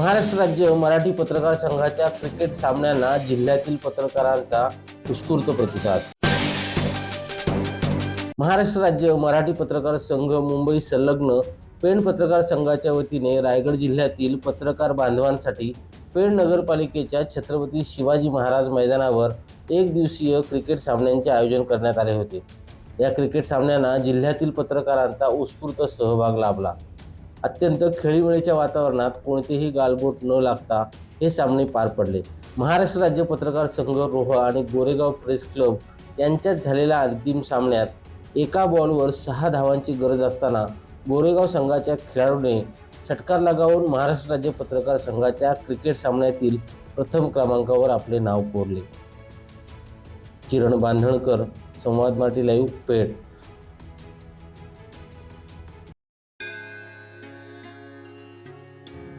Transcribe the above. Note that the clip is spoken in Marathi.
महाराष्ट्र राज्य मराठी पत्रकार संघाच्या क्रिकेट सामन्यांना जिल्ह्यातील पत्रकारांचा उत्स्फूर्त प्रतिसाद. महाराष्ट्र राज्य मराठी पत्रकार संघ मुंबई संलग्न पेण पत्रकार संघाच्या वतीने रायगड जिल्ह्यातील पत्रकार बांधवांसाठी पेण नगरपालिकेच्या छत्रपती शिवाजी महाराज मैदानावर एक दिवसीय क्रिकेट सामन्यांचे आयोजन करण्यात आले होते. या क्रिकेट सामन्यांना जिल्ह्यातील पत्रकारांचा उत्स्फूर्त सहभाग लाभला. अत्यंत खेळीमेळीच्या वातावरणात कोणतेही गालबोट न लागता हे सामने पार पडले. महाराष्ट्र राज्य पत्रकार संघ रोह आणि गोरेगाव प्रेस क्लब यांच्यात झालेल्या अंतिम सामन्यात एका बॉलवर सहा धावांची गरज असताना गोरेगाव संघाच्या खेळाडूने षटकार लगावून महाराष्ट्र राज्य पत्रकार संघाच्या क्रिकेट सामन्यातील प्रथम क्रमांकावर आपले नाव कोरले. किरण बांधणकर संवाद मराठी लाईव्ह पेठ.